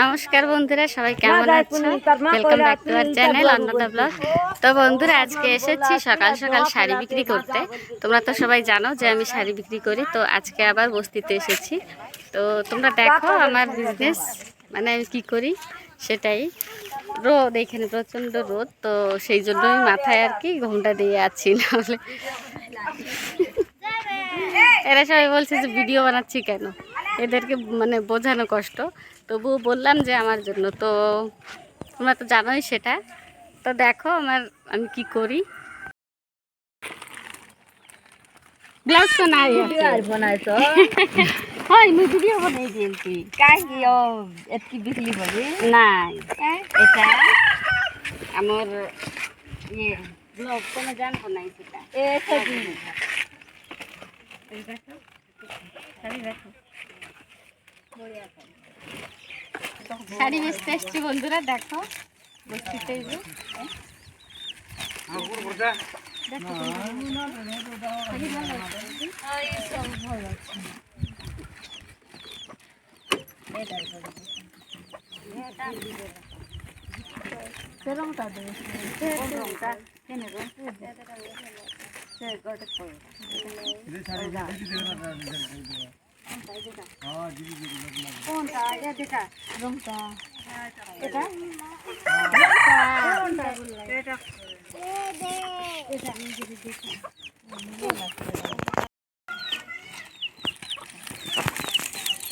নমস্কার বন্ধুরা সবাই কেমন আছো? Welcome back to our channel Annada blog তো বন্ধুরা আজকে এসেছি সকাল সকাল শাড়ি বিক্রি করতে। তোমরা তো সবাই জানো যে আমি শাড়ি বিক্রি করি তো আজকে আবার বস্তিতে এসেছি। তো তোমরা দেখো আমার বিজনেস মানে আমি কী করি সেটাই। রোদ এখানে প্রচণ্ড রোদ তো সেই জন্যই মাথায় আর কি ঘুমটা দিয়ে আছি নাহলে। এরা সবাই বলছে যে ভিডিও বানাচ্ছি কেন? এদেরকে মানে বোঝানো কষ্ট। তবুও বললাম যে আমার জন্য তো তোমরা তো জানোই সেটা। তো দেখো আমার আমি কি করি। ব্লাউজ তো নাই আর বনাইছো হয় মুই ভিডিও বানাই দিয়েছি কাহি ও এতকি নাই। এটা আমার ইয়ে ব্লগ কোনো জানব নাই সেটা। এ সজি দেখো শাড়ি দেখো। শাড়ি বেচতে এসছি বন্ধুরা, দেখো বস্তিতে এই যে। দেখো তোমরা। শাড়ি ভালো আছে? সেরমটা দে কোন রংটা? কেনে রং? সে গোটে পরে। কোনটা? এ যেটা? রংটা এটা? এটা?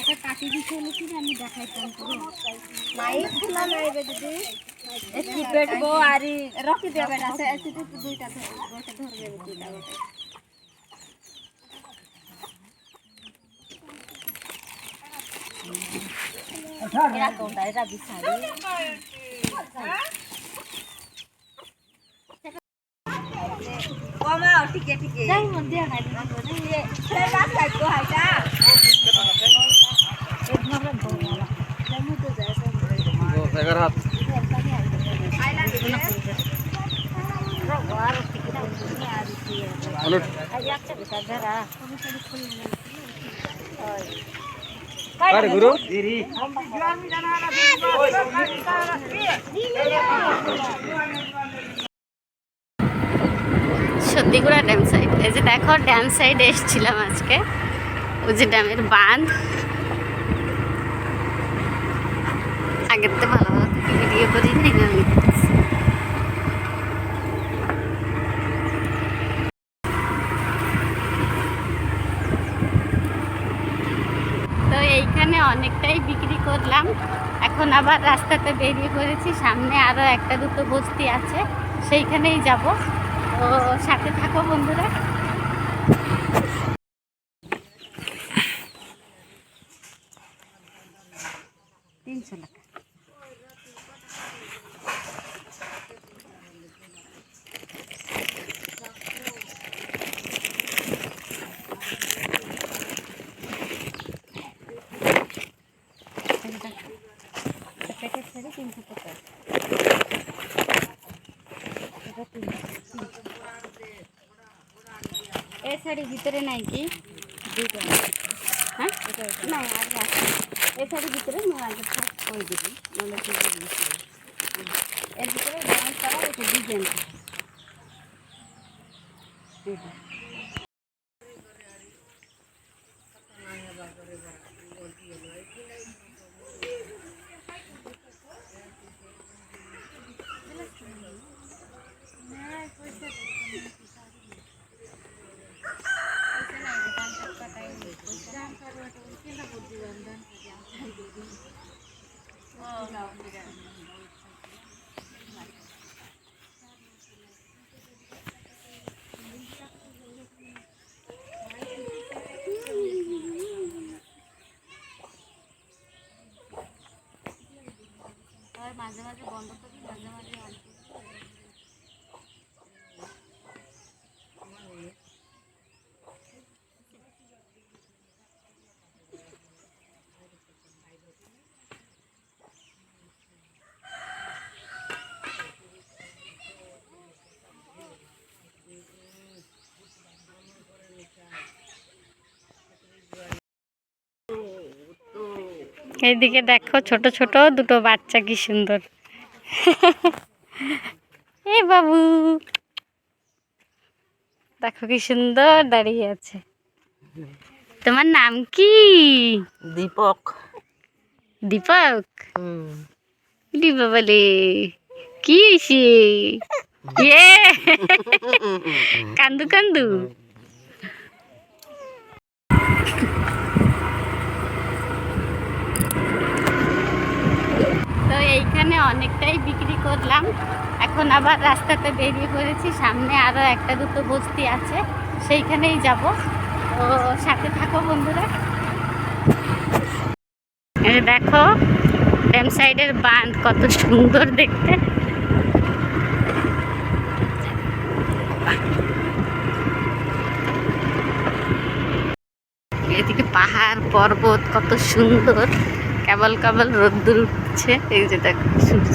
এটা কাটি দিতে হলে কি আমি পুরো নাই খোলা নাই বে দিদি এতকি পেটবো আরি রকি দেবে না সে এসে তো দুইটা ধরে বসে ধরবে দুইটা বসে এরা কোনটা এটা বিছাড়ি কমা ঠিকে ঠিকে যাই মধ্যে নাই দিদি সে রাস্তা তো হাইটা আরে গুরু? সত্যিগুড়া ড্যাম সাইড এই যে দেখো ড্যাম সাইডে এসেছিলাম আজকে। ওই যে ড্যামের বাঁধ। আগের তো ভালো ভালো ভিডিও করি না আমি তো এইখানে অনেকটাই বিক্রি করলাম। এখন আবার রাস্তাতে বেরিয়ে পড়েছি, সামনে আরও একটা দুটো বস্তি আছে, সেইখানেই যাব। তো সাথে থাকো বন্ধুরা। তিনশো টাকা। তিনশো তিনশো এই শাড়ি ভিতরে নাই কি? দুইটা হ্যাঁ? না, আর রাখি এই শাড়ির ভিতরে মই আগে ফার্স্ট করে দিবি নাহলে এর ভিতরে ডান্স করা ডিজাইন মাঝে মাঝে বন্ধ করি মাঝে মাঝে এইদিকে দেখো ছোট ছোট দুটো বাচ্চা কি সুন্দর। এ বাবু। দেখো কি সুন্দর দাঁড়িয়ে আছে। তোমার নাম কি? দীপক। দীপক? হুম। বলে কি হয়েছে কান্দু কান্দু। এইখানে অনেকটাই বিক্রি করলাম। এখন আবার রাস্তাতে বেরিয়ে পড়েছি, সামনে আরও একটা দুটো বস্তি আছে, সেইখানেই যাব। তো সাথে থাকো বন্ধুরা। দেখো, ড্যাম সাইডের বাঁধ, কত সুন্দর দেখতে। এদিকে পাহাড়, পর্বত, কত সুন্দর। কেবল কেবল রোদ্দুর উঠছে। এই যে দেখো, সূর্য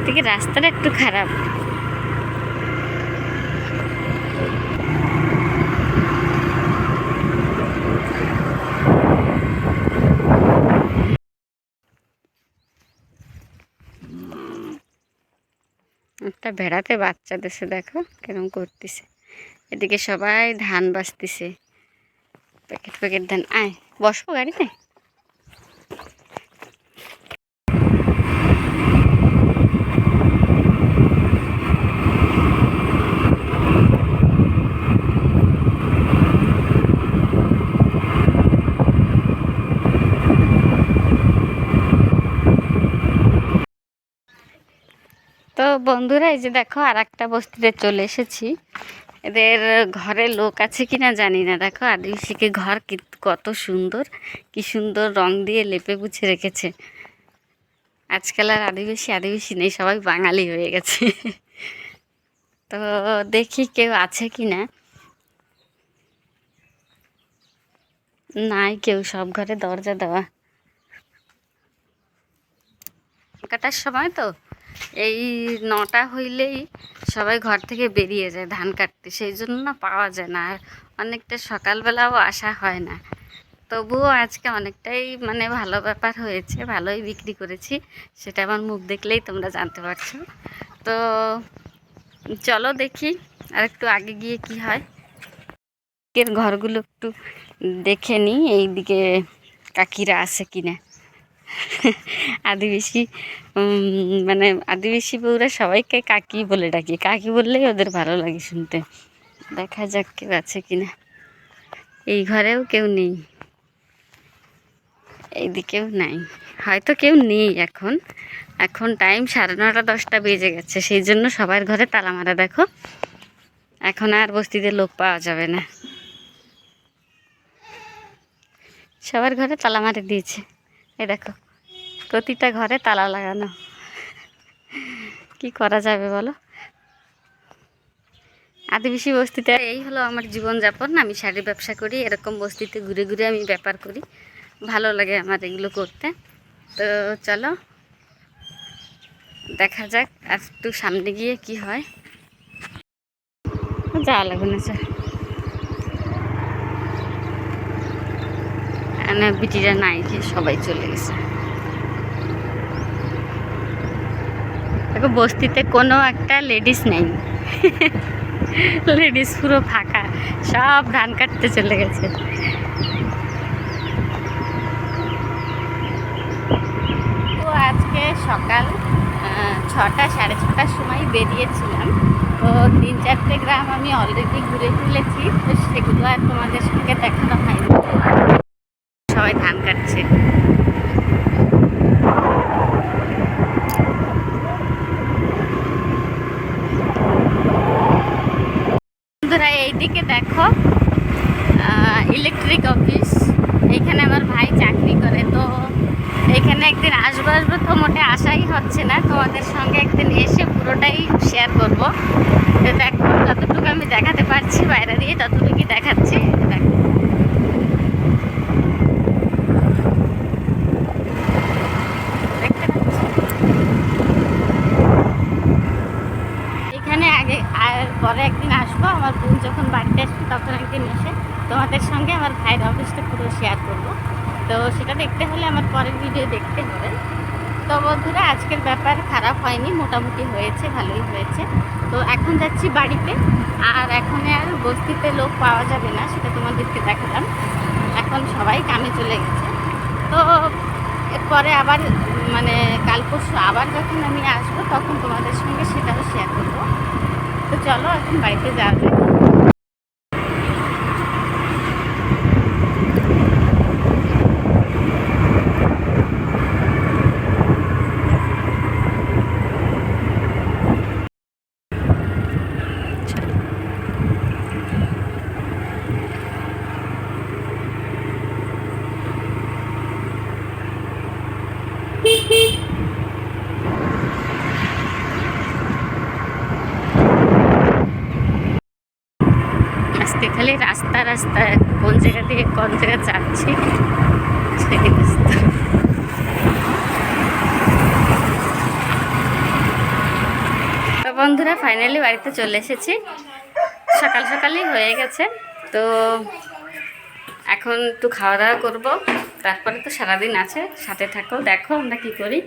এদিকে রাস্তাটা একটু খারাপ। একটা ভেড়াতে বাচ্চা দেশে দেখো কিরম করতেছে। এদিকে সবাই ধান বাঁচতেছে। প্যাকেট প্যাকেট ধান আয় বসবো গাড়িতে তো বন্ধুরা, এই যে দেখো আর একটা বস্তিতে চলে এসেছি। এদের ঘরে লোক আছে কিনা জানি না। দেখো আদিবাসীকে ঘর কি- কত সুন্দর, কি সুন্দর রং দিয়ে লেপে পুছে রেখেছে। আজকাল আর আদিবাসী আদিবাসী নেই, সবাই বাঙালি হয়ে গেছে। তো দেখি কেউ আছে কি না নাই কেউ, সব ঘরে দরজা দেওয়া। কাটার সময় তো। এই নটা হইলেই সবাই ঘর থেকে বেরিয়ে যায় ধান কাটতে। সেই জন্য না পাওয়া যায় না, আর অনেকটা সকালবেলাও আসা হয় না। তবুও আজকে অনেকটাই মানে ভালো ব্যাপার হয়েছে, ভালোই বিক্রি করেছি। সেটা আমার মুখ দেখলেই তোমরা জানতে পারছ। তো চলো দেখি আর একটু আগে গিয়ে কি হয়। এর ঘরগুলো একটু দেখে নিই, এইদিকে কাকিরা আছে কিনা। আদিবাসী মানে আদিবাসী বউরা সবাইকে কাকি বলে ডাকি। কাকি বললেই ওদের ভালো লাগে শুনতে। দেখা যাক কেউ আছে কিনা। এই ঘরেও কেউ নেই। এইদিকেও নাই। হয়তো কেউ নেই এখন। এখন টাইম সাড়ে নটা দশটা বেজে গেছে। সেই জন্য সবার ঘরে তালা মারা, দেখো। এখন আর বস্তিতে লোক পাওয়া যাবে না। সবার ঘরে তালা মারে দিয়েছে। এই দেখো। প্রতিটা ঘরে তালা লাগানো। কি করা যাবে বলো? আদিবাসী বস্তিতে এই হলো আমার জীবনযাপন। আমি শাড়ি ব্যবসা করি, এরকম বস্তিতে ঘুরে ঘুরে আমি ব্যাপার করি। ভালো লাগে আমার এগুলো করতে। তো চলো, দেখা যাক আর একটু সামনে গিয়ে কি হয়। যাওয়া লাগবে না স্যার না বিটিরা নাই, সবাই চলে গেছে। দেখো, বস্তিতে কোনো একটা লেডিস নেই। লেডিস পুরো ফাঁকা। সব ধান কাটতে চলে গেছে। তো আজকে সকাল ছটা, সাড়ে ছটার সময় বেরিয়েছিলাম। তো তিন চারটে গ্রাম আমি অলরেডি ঘুরে ফেলেছি। তো সেগুলো আর তোমাদের সঙ্গে দেখানো হয়নি সবাই ধান কাটছে বন্ধুরা এইদিকে দেখো ইলেকট্রিক অফিস এখানে আমার ভাই চাকরি করে। তো এখানে একদিন আসব আসব তো মোটে আশাই হচ্ছে না। তোমাদের সঙ্গে একদিন এসে পুরোটাই শেয়ার করব। দেখো, যতটুকু আমি দেখাতে পারছি, বাইরে দিয়ে ততটুকুই দেখাচ্ছি। দেখো দেখতে পাচ্ছ? এখানে আগে আর পরে একদিন আসব, আমার বোন যখন বাড়িতে আসবে তখন একদিন এসে তোমাদের সঙ্গে আমার ভাইয়ের অফিসটা পুরো শেয়ার করব। তো সেটা দেখতে হলে আমার পরের ভিডিও দেখতে হবে। তো বন্ধুরা, আজকের ব্যাপার খারাপ হয়নি, মোটামুটি হয়েছে, ভালোই হয়েছে। তো এখন যাচ্ছি বাড়িতে, আর এখন আর বস্তিতে লোক পাওয়া যাবে না, সেটা তোমাদেরকে দেখালাম। এখন সবাই কামে চলে গেছে। তো এরপরে আবার মানে কাল পরশু আবার যখন আমি আসব, তখন তোমাদের সঙ্গে সেটাও শেয়ার করব। তো চলো এখন বাড়িতে যাওয়া যাক আজকে খালি রাস্তা রাস্তা, কোন জায়গা থেকে কোন জায়গা যাচ্ছি তো বন্ধুরা ফাইনালি বাড়িতে চলে এসেছি। সকাল সকালই হয়ে গেছে। তো এখন একটু খাওয়া দাওয়া করব। তারপরে তো সারাদিন আছে, সাথে থাকো, দেখো আমরা কি করি।